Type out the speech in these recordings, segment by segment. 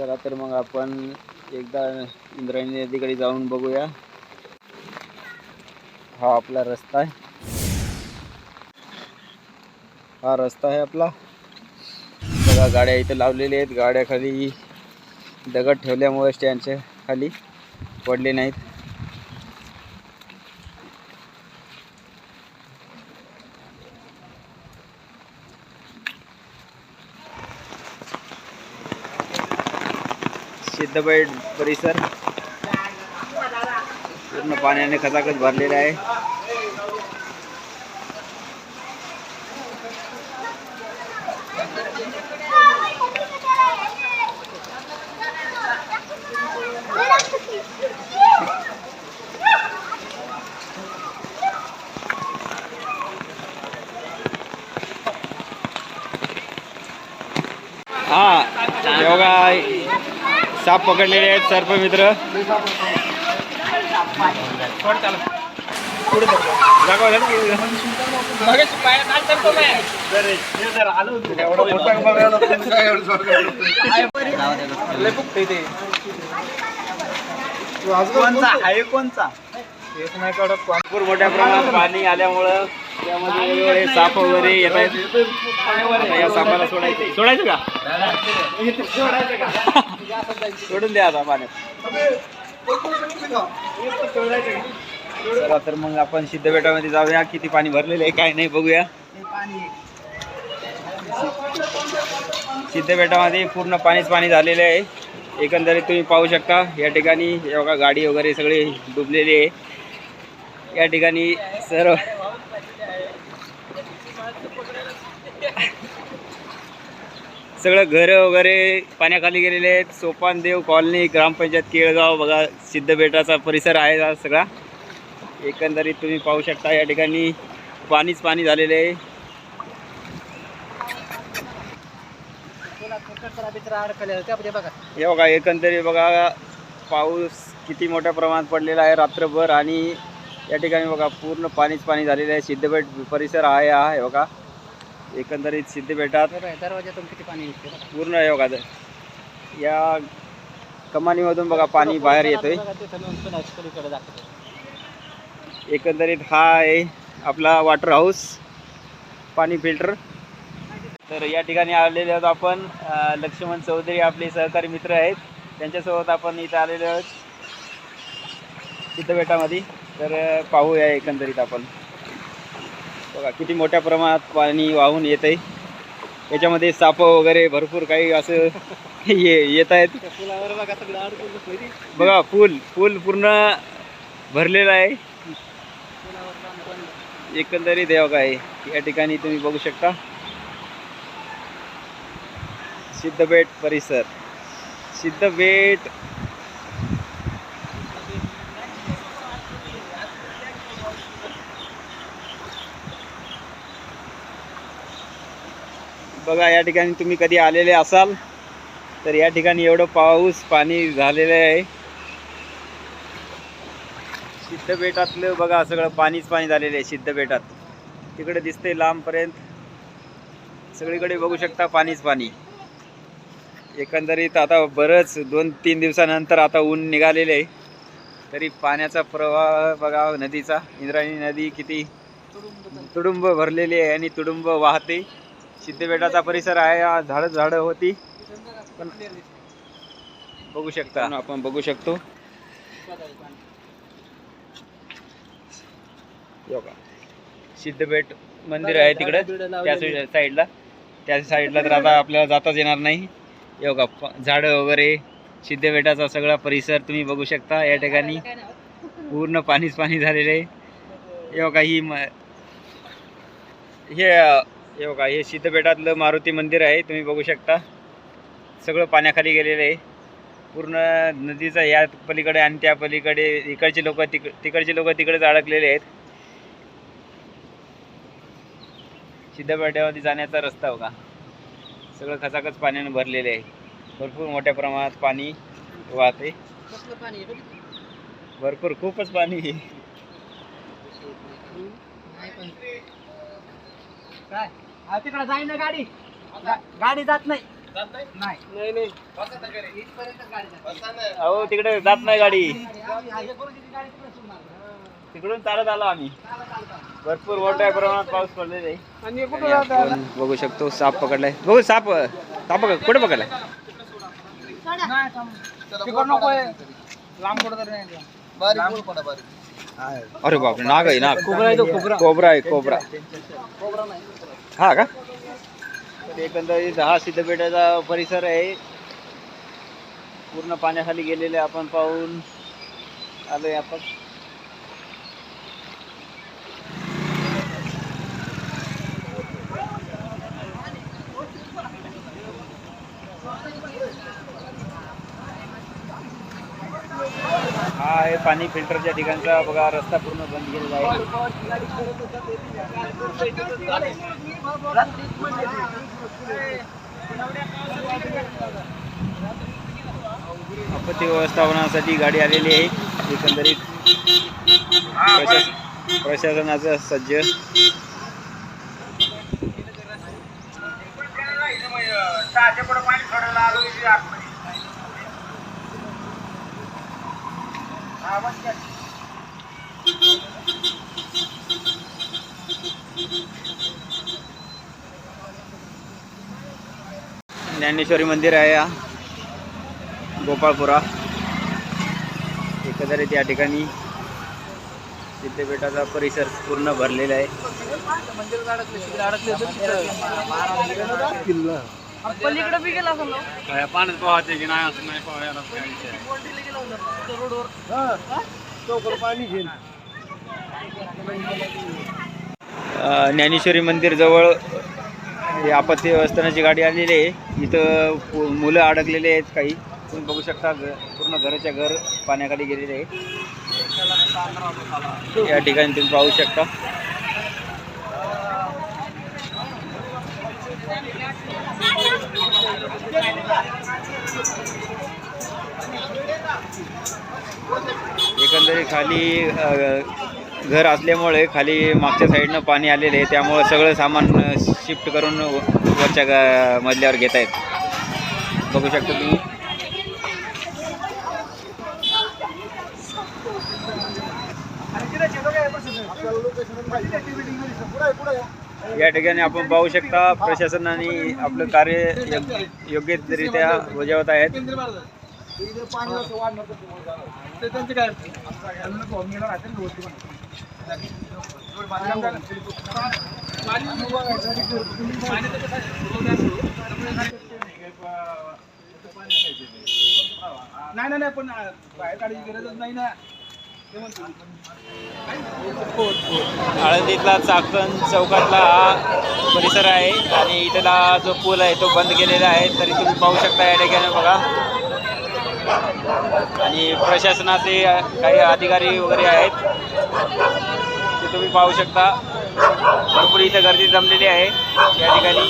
चला तर मग आपण एकदा इंद्रायणी नदीकडे जाऊन बघूया. हा आपला रस्ता आहे. हा रस्ता आहे आपला. बघा गाड्या इथे लावलेल्या आहेत. गाड्या खाली दगड ठेवल्यामुळे स्टँडच्या खाली पडले नाहीत. सिद्धबैठ परिसर. पूर्ण पाण्याने खचाखच भरलेला आहे. हा योगा. साप पकडलेले आहेत सर्पमित्र कोणचा? आहे कोणचा? भरपूर मोठ्या प्रमाणात पाणी आल्यामुळं त्यामध्ये साप वगैरे येत आहेत. आता या सापाला सोडायचं सोडायचं का? सोडून द्या आता पाण्यात. चला तर मग आपण सिद्धबेटामध्ये जाऊया. किती पाणी भरलेलं आहे काय नाही बघूया. सिद्धबेटामध्ये पूर्ण पाणीच पाणी झालेलं आहे. एकंदरीत तुम्ही पाहू शकता या ठिकाणी बघा गाडी वगैरे सगळे डुबलेली आहे. या ठिकाणी सर्व सगळं घरं वगैरे पाण्याखाली गेलेले आहेत. सोपानदेव कॉलनी ग्रामपंचायत केळगाव बघा सिद्धबेटाचा परिसर आहे हा सगळा. एकंदरीत तुम्ही पाहू शकता या ठिकाणी पाणीच पाणी झालेलं आहे. हे बघा एकंदरीत बघा पाऊस किती मोठ्या प्रमाणात पडलेला आहे रात्रभर आणि या ठिकाणी बघा पूर्ण पाणीच पाणी झालेलं आहे. सिद्धबेट परिसर आहे हा हे बघा. एकंदरीत सिद्धबेटात दरवाज्यातून किती पाणी निघते बघा. पूर्ण हे बघा. या कमानीमधून बघा पाणी बाहेर येतोय. एकंदरीत हा आहे आपला वॉटर हाऊस पाणी फिल्टर तर या ठिकाणी आलेले आहोत आपण लक्ष्मण चौधरी आपले सहकारी मित्र आहेत. त्यांच्यासोबत आपण इथं आलेलो आहोत. सिद्धबेटामध्ये तर पाहूया एकंदरीत आपण. बघा किती मोठ्या प्रमाणात पाणी वाहून येत आहे याच्यामध्ये साप वगैरे भरपूर काही असं ये येत आहेत बघा पूल पूल पूर्ण भरलेला आहे. एकंदरीत हे बघा या ठिकाणी तुम्ही बघू शकता. सिद्धबेट परिसर. सिद्धबेट बघा या ठिकाणी तुम्ही कधी आलेले असाल तर या ठिकाणी एवढं पाऊस पाणी झालेलं आहे. सिद्धबेटातलं बघा सगळं पाणीच पाणी झालेलं आहे सिद्धबेटात तिकडे दिसतंय लांबपर्यंत. सगळीकडे बघू शकता पाणीच पाणी. एकंदरीत आता बरंच दोन तीन दिवसानंतर आता ऊन निघालेले आहे. तरी पाण्याचा प्रवाह बघा नदीचा. इंद्रायणी नदी किती तुडुंब भरलेली आहे आणि तुडुंब वाहते. सिद्धबेटाचा परिसर आहे हा झाडं झाडं होती. पण बघू शकता. आपण बघू शकतो. सिद्धबेट मंदिर आहे तिकडे. त्या साईड- साईडला. त्या साईडला तर आता आपल्याला जाताच येणार नाही. प- झाडं वगैरे सिद्धबेटाचा सगळा परिसर तुम्ही बघू शकता या ठिकाणी. पूर्ण पाणीच पाणी झालेलं आहे. बघा ही म हे हे बघा हे सिद्धबेटातलं मारुती मंदिर आहे तुम्ही बघू शकता. सगळं पाण्याखाली गेलेलं आहे. पूर्ण नदीचा या पलीकडे आणि त्या पलीकडे इकडचे लोक तिक तिकडचे लोक तिकडेच अडकलेले आहेत. सिद्धपेठ्यामध्ये जाण्याचा रस्ता बघा. सगळं खचाखच पाण्याने भरलेले आहे. भरपूर मोठ्या प्रमाणात पाणी वाहते? भरपूर खूपच पाणी. काय? तिकडे जाईन ना गाडी गाडी जात नाही नाही नाही इथपर्यंत गाडी जाते. अहो तिकडे जात नाही गाडी. तिकडून चालत आलो आम्ही भरपूर मोठ्या प्रमाणात पाऊस पडलेला आहे आणि आणि आपण बघू शकतो साप पकडलाय बघू साप साप पकड कुठे पकडलाय तिकडं नको आहे. लांब कुठं तरी नाही. अरे बापरे नाग आहे नाग कोबरा आहे तो, कोबरा. कोबरा आहे कोबरा कोबरा नाही. हा का? तर एकंदरीत हा सिद्धपेठाचा परिसर आहे. पूर्ण पाण्याखाली गेलेले आपण पाहून आलोय आपण. हा आहे पाणी फिल्टरच्या ठिकाणचा. बघा रस्ता पूर्ण बंद केलेला आहे. आपत्ती व्यवस्थापनासाठी गाडी आलेली आहे. एकंदरीत प्रशास- प्रशासनाचं सज्ज. ज्ञानेश्वरी मंदिर आहे हा गोपाळपुरा एकंदरीत या ठिकाणी सिद्धपेठाचा परिसर पूर्ण भरलेला आहे. पलीकडे बी गेला? पाण्यात पोहायचे की नाही असं नाही. ज्ञानेश्वरी मंदिर जवळ हे आपत्ती व्यवस्थानाची गाडी आलेली आहे. इथं मुलं अडकलेले आहेत काही. तुम्ही बघू शकता घ- पूर्ण घराच्या घर पाण्याखाली गेलेले आहे या ठिकाणी तुम्ही पाहू शकता. एकंदरीत खाली घर असल्यामुळे खाली मागच्या साईडनं पाणी आलेले आहे. त्यामुळे सगळं सामान शिफ्ट करून वरच्या मजल्यावर घेत आहेत. बघू शकता तुम्ही. या ठिकाणी आपण पाहू शकता प्रशासनाने आपलं कार्य योग्य- योग्यरित्या बजावत आहेत. नाही नाही नाही, पण बाहेर काढायची गरजच नाही ना. आळंदीतला चाकण चौकातला हा परिसर आहे आणि इथला जो पूल आहे तो बंद केलेला आहे. तरी तुम्ही पाहू शकता या ठिकाणी बघा. आणि प्रशासनाचे काही अधिकारी वगैरे आहेत. तुम्ही पाहू शकता. भरपूर इथं गर्दी जमलेली आहे. या ठिकाणी.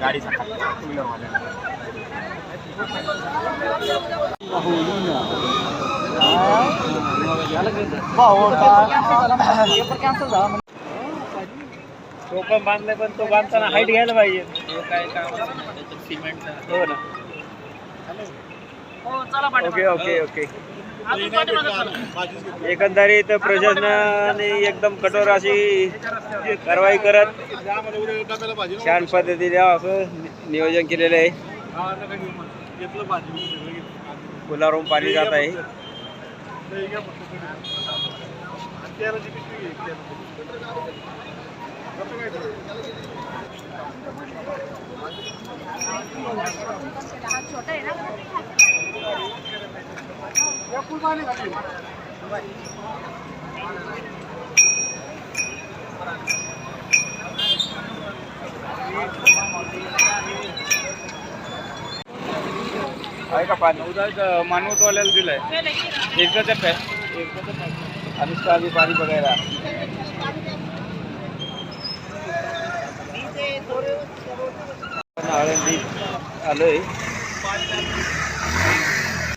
गाडी पेपर तो पण पण तो बांधताना हाईट घ्यायला पाहिजे हो ना ओके ओके ओके एकंदरीत प्रशासनाने एकदम कठोर अशी कारवाई करत छान पद्धतीने असं नियोजन केलेलं आहे. पुलावरून पाणी जात आहे. અત્યારે જ પીશું છોટા એના आहे का पाणी? मानवतवाल्याला दिलाय. एकदाच अनुष्का आधी पाणी बघायला. आपण आळंदीत आलोय.